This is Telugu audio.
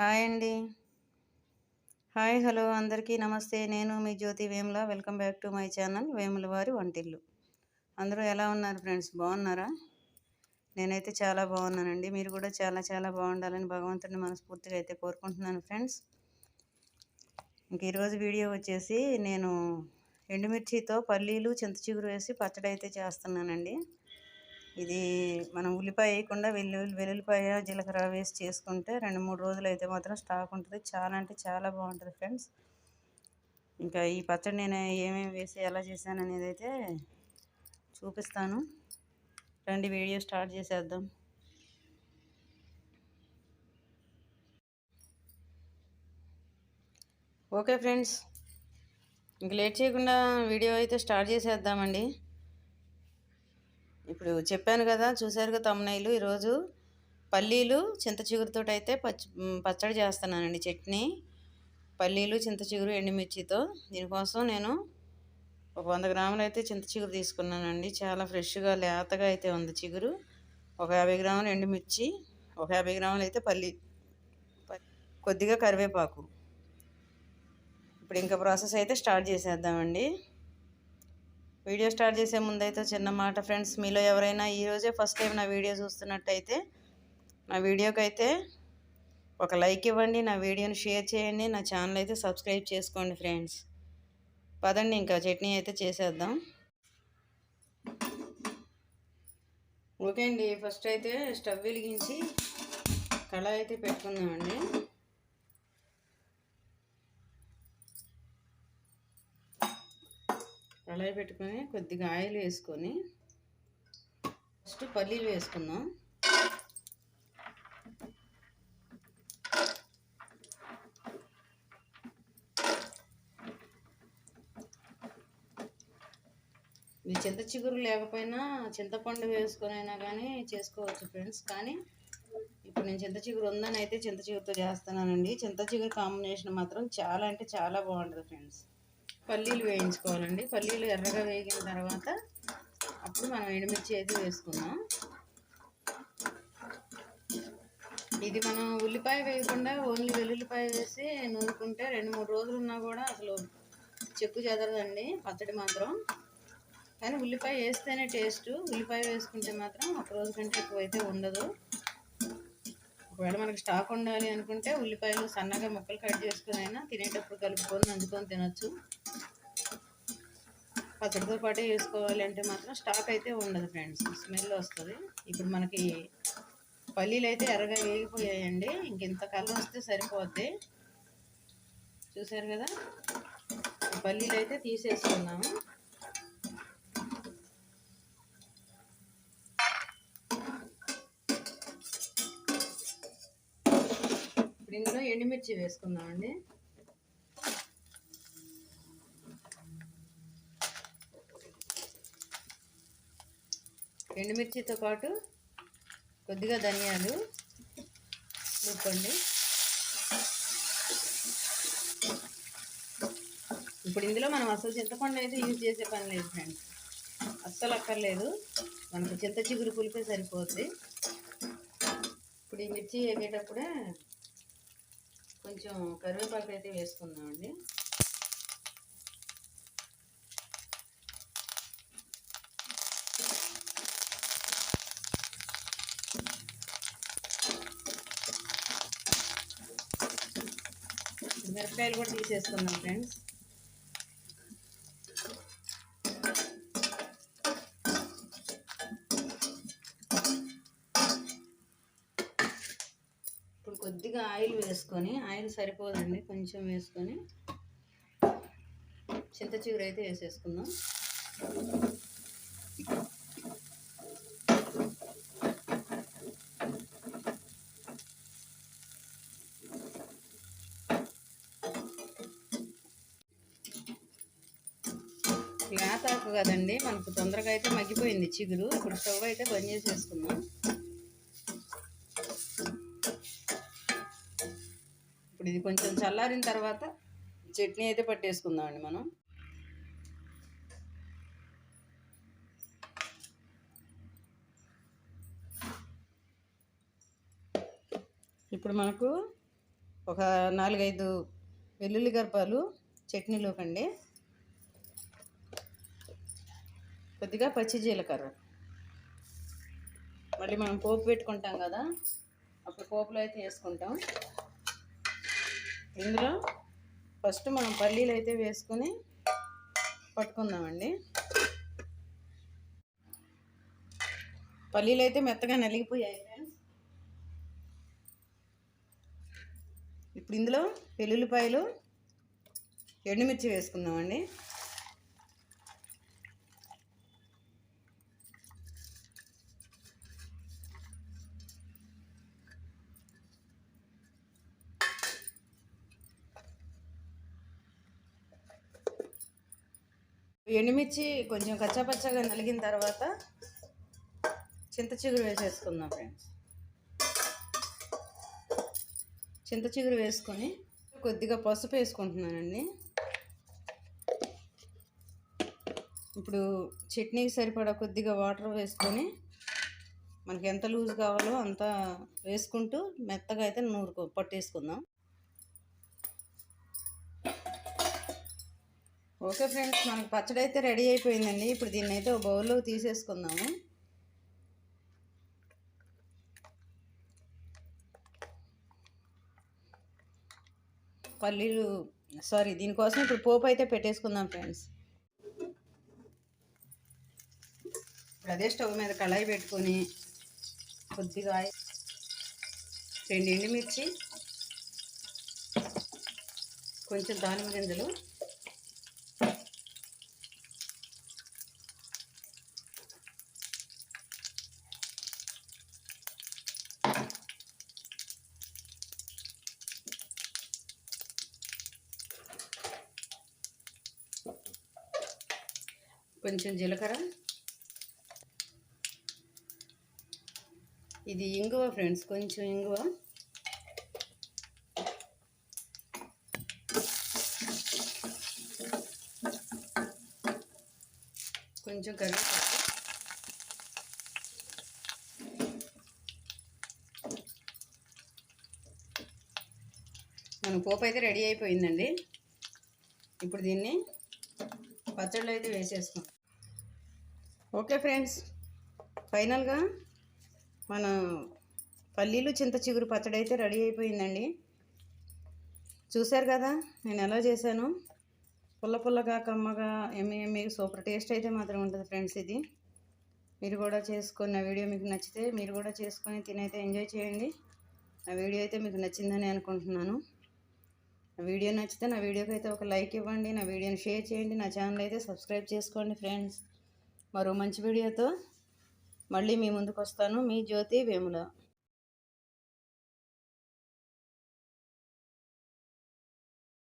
హాయ్ అండి. హాయ్ హలో అందరికీ నమస్తే. నేను మీ Jyothi Vemula. Welcome back to my channel Vemula వారి వంటిల్లు. అందరూ ఎలా ఉన్నారు ఫ్రెండ్స్? బాగున్నారా? నేనైతే చాలా బాగున్నానండి. మీరు కూడా చాలా చాలా బాగుండాలని భగవంతుడిని మనస్ఫూర్తిగా అయితే కోరుకుంటున్నాను ఫ్రెండ్స్. ఇంక ఈరోజు వీడియో వచ్చేసి నేను ఎండుమిర్చితో పల్లీలు చింత చిగురు వేసి పచ్చడి అయితే చేస్తున్నానండి. ఇది మనం ఉల్లిపాయ వేయకుండా వెల్లుల్లి వెల్లుల్లిపాయ జీలకర్ర వేసి చేసుకుంటే రెండు మూడు రోజులు అయితే మాత్రం స్టాక్ ఉంటుంది. చాలా అంటే చాలా బాగుంటుంది ఫ్రెండ్స్. ఇంకా ఈ పచ్చడి నేను ఏమేమి వేసి ఎలా చేశాను అనేది అయితే చూపిస్తాను. రండి వీడియో స్టార్ట్ చేసేద్దాం. ఓకే ఫ్రెండ్స్ ఇంక లేట్ చేయకుండా వీడియో అయితే స్టార్ట్ చేసేద్దామండి. ఇప్పుడు చెప్పాను కదా చూసారుగా తమ్నైలు ఈరోజు పల్లీలు చింత చిగురుతో అయితే పచ్చ పచ్చడి చేస్తున్నానండి చట్నీ. పల్లీలు చింత చిగురు ఎండుమిర్చితో. దీనికోసం నేను ఒక వంద గ్రాములు అయితే చింత చిగురు తీసుకున్నానండి. చాలా ఫ్రెష్గా లేతగా అయితే ఉంది చిగురు. ఒక యాభై గ్రాములు ఎండుమిర్చి ఒక యాభై గ్రాములు అయితే పల్లి కొద్దిగా కరివేపాకు. ఇప్పుడు ఇంకా ప్రాసెస్ అయితే స్టార్ట్ చేసేద్దామండి. వీడియో స్టార్ట్ చేసే ముందైతే చిన్న మాట ఫ్రెండ్స్ మీలో ఎవరైనా ఈరోజే ఫస్ట్ టైం నా వీడియో చూస్తున్నట్టయితే నా వీడియోకి అయితే ఒక లైక్ ఇవ్వండి నా వీడియోని షేర్ చేయండి నా ఛానల్ అయితే సబ్స్క్రైబ్ చేసుకోండి ఫ్రెండ్స్ పదండి ఇంకా చట్నీ అయితే చేసేద్దాం. ఓకే అండి ఫస్ట్ అయితే స్టవ్ వెలిగించి కళాయి అయితే పెట్టుకుందామండి. కళాయి పెట్టుకొని కొద్దిగా ఆయిల్ వేసుకొని ఫస్ట్ పల్లీలు వేసుకుందాం. మీ చింత చిగురు లేకపోయినా చింతపండు వేసుకొని అయినా కానీ చేసుకోవచ్చు ఫ్రెండ్స్. కానీ ఇప్పుడు నేను చింత చిగురు ఉందని అయితే చింత చిగురుతో చేస్తున్నానండి. చింత చిగురు కాంబినేషన్ మాత్రం చాలా అంటే చాలా బాగుంటుంది ఫ్రెండ్స్. పల్లీలు వేయించుకోవాలండి. పల్లీలు ఎర్రగా వేగిన తర్వాత అప్పుడు మనం ఎండుమిర్చి అయితే వేసుకుందాం. ఇది మనం ఉల్లిపాయ వేయకుండా ఓన్లీ వెల్లుల్లిపాయ వేసి నూరుకుంటే రెండు మూడు రోజులు ఉన్నా కూడా అసలు చెక్కు చెదరదండి పచ్చడి మాత్రం. కానీ ఉల్లిపాయ వేస్తేనే టేస్ట్. ఉల్లిపాయ వేసుకుంటే మాత్రం ఒక రోజు కంటే ఎక్కువ అయితే ఉండదు. ఒకవేళ మనకి స్టాక్ ఉండాలి అనుకుంటే ఉల్లిపాయలు సన్నగా ముక్కలు కట్ చేసుకుని అయినా తినేటప్పుడు కలుపుకొని నంచుకొని తినొచ్చు. పచ్చడితో పాటు వేసుకోవాలి అంటే మాత్రం స్టాక్ అయితే ఉండదు ఫ్రెండ్స్ స్మెల్ వస్తుంది. ఇప్పుడు మనకి పల్లీలు అయితే ఎర్రగా వేగిపోయాయండి ఇంకెంత కలర్ వస్తే సరిపోద్ది. చూసారు కదా? పల్లీలు అయితే తీసేసుకున్నాము. ఇందులో ఎండుమిర్చి వేసుకుందామండి. ఎండుమిర్చితో పాటు కొద్దిగా ధనియాలు చూపండి ఇప్పుడు ఇందులో మనం అసలు చింతపండు అయితే యూజ్ చేసే పని లేదు ఫ్రెండ్స్. అస్సలు అక్కర్లేదు. మనకు చింత చిగురు పులిపే సరిపోద్ది. ఇప్పుడు ఈ మిర్చి వేగేటప్పుడే కొంచెం కరివేపాకు అయితే వేసుకుందామండి. మిరపకాయలు కూడా తీసేసుకుందాం ఫ్రెండ్స్. కొద్దిగా ఆయిల్ వేసుకొని ఆయిల్ సరిపోదండి కొంచెం వేసుకొని చింత చిగురు అయితే వేసేసుకుందాం. లేతాకు కదండి మనకు తొందరగా అయితే మగ్గిపోయింది చిగురు. ఇప్పుడు స్టవ్ అయితే బంద్ చేసేసుకుందాం. ఇప్పుడు ఇది కొంచెం చల్లారిన తర్వాత చట్నీ అయితే పట్టేసుకుందాం అండి మనం. ఇప్పుడు మనకు ఒక నాలుగైదు వెల్లుల్లి గర్భాలు చట్నీలోకండి. కొద్దిగా పచ్చి జీలకర్ర. మళ్ళీ మనం పోపు పెట్టుకుంటాం కదా అప్పుడు పోపులో అయితే వేసుకుంటాం. ఇందులో ఫస్ట్ మనం పల్లీలు అయితే వేసుకొని పట్టుకుందామండి. పల్లీలు అయితే మెత్తగా నలిగిపోయాయి ఫ్రెండ్స్ ఇప్పుడు ఇందులో వెల్లుల్లిపాయలు ఎండుమిర్చి వేసుకుందామండి. ఎండుమిర్చి కొంచెం కచ్చాపచ్చగా నలిగిన తర్వాత చింత చిగురు వేసేసుకుందాం ఫ్రెండ్స్. చింత చిగురు వేసుకొని కొద్దిగా పసుపు వేసుకుంటున్నానండి. ఇప్పుడు చట్నీకి సరిపడా కొద్దిగా వాటర్ వేసుకొని మనకి ఎంత లూజ్ కావాలో అంత వేసుకుంటూ మెత్తగా అయితే నూరుకో పట్టేసుకుందాం. ఓకే ఫ్రెండ్స్ మనకి పచ్చడి అయితే రెడీ అయిపోయిందండి. ఇప్పుడు దీన్ని అయితే ఒక బౌల్లో తీసేసుకుందాము. పల్లీలు సారీ దీనికోసం ఇప్పుడు పోపు అయితే పెట్టేసుకుందాం ఫ్రెండ్స్. ఇప్పుడు అదే స్టవ్ మీద కళాయి పెట్టుకొని కొద్దిగా రెండు ఎండుమిర్చి కొంచెం దానిమ్మ గింజలు కొంచెం జీలకర్ర. ఇది ఇంగువ ఫ్రెండ్స్ కొంచెం ఇంగువ. కొంచెం కరివేపాకు. మన పోపు అయితే రెడీ అయిపోయిందండి. ఇప్పుడు దీన్ని పచ్చళ్ళు అయితే వేసేస్తాం ఓకే ఫ్రెండ్స్ ఫైనల్గా మన పల్లీలు చింత చిగురు పచ్చడి అయితే రెడీ అయిపోయిందండి. చూశారు కదా నేను ఎలా చేశాను? పుల్ల పుల్లగా కమ్మగా ఎమ్మి ఎమ్మి సూపర్ టేస్ట్ అయితే మాత్రం ఉంటుంది ఫ్రెండ్స్ ఇది. మీరు కూడా చేసుకున్న వీడియో మీకు నచ్చితే మీరు కూడా చేసుకొని తినైతే ఎంజాయ్ చేయండి. నా వీడియో అయితే మీకు నచ్చిందని అనుకుంటున్నాను. వీడియో నచ్చితే నా వీడియోకి అయితే ఒక లైక్ ఇవ్వండి నా వీడియోని షేర్ చేయండి నా ఛానల్ అయితే సబ్స్క్రైబ్ చేసుకోండి ఫ్రెండ్స్. మరో మంచి వీడియోతో మళ్ళీ మీ ముందుకు వస్తాను. మీ జ్యోతి వేముల.